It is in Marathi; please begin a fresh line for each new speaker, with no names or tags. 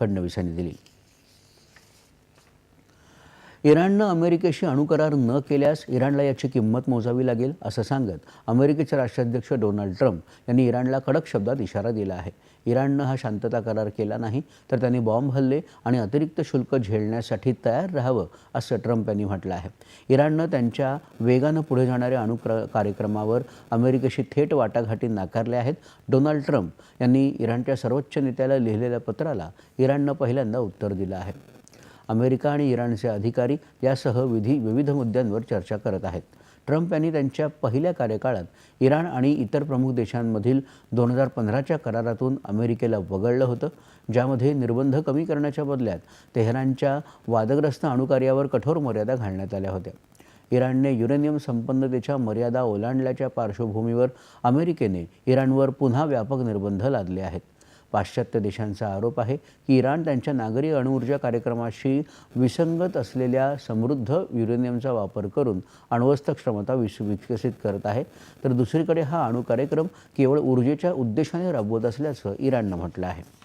फडणवीस यांनी दिली. इराणनं अमेरिकेशी अणुकरार न केल्यास इराणला याची किंमत मोजावी लागेल असं सांगत अमेरिकेचे राष्ट्राध्यक्ष डोनाल्ड ट्रम्प यांनी इराणला कडक शब्दात इशारा दिला आहे. इराणनं हा शांतता करार केला नाही तर त्यांनी बॉम्ब हल्ले आणि अतिरिक्त शुल्क झेलण्यासाठी तयार राहावं असं ट्रम्प यांनी म्हटलं आहे. इराणनं त्यांच्या वेगानं पुढे जाणाऱ्या अणु क्र कार्यक्रमावर अमेरिकेशी थेट वाटाघाटी नाकारल्या आहेत. डोनाल्ड ट्रम्प यांनी इराणच्या सर्वोच्च नेत्याला लिहिलेल्या पत्राला इराणनं पहिल्यांदा उत्तर दिलं आहे. अमेरिका आणि इराणचे अधिकारी यासह विधी विविध मुद्द्यांवर चर्चा करत आहेत. ट्रम्प यांनी त्यांच्या पहिल्या कार्यकाळात इराण आणि इतर प्रमुख देशांमधील दोन हजार पंधराच्या करारातून अमेरिकेला वगळलं होतं ज्यामध्ये निर्बंध कमी करण्याच्या बदल्यात तेहरानच्या वादग्रस्त अणुकार्यावर कठोर मर्यादा घालण्यात आल्या होत्या. इराणने युरेनियम संपन्नतेच्या मर्यादा ओलांडल्याच्या पार्श्वभूमीवर अमेरिकेने इराणवर पुन्हा व्यापक निर्बंध लादले आहेत. पाश्चात्य देशांचा आरोप आहे की इराण त्यांच्या नागरी अणुऊर्जा कार्यक्रमाशी विसंगत असलेल्या समृद्ध युरेनियमचा वापर करून अण्वस्त्र क्षमता विस विकसित करत आहे. तर दुसरीकडे हा अणु कार्यक्रम केवळ ऊर्जेच्या उद्देशाने राबवत असल्याचं इराणनं म्हटलं आहे.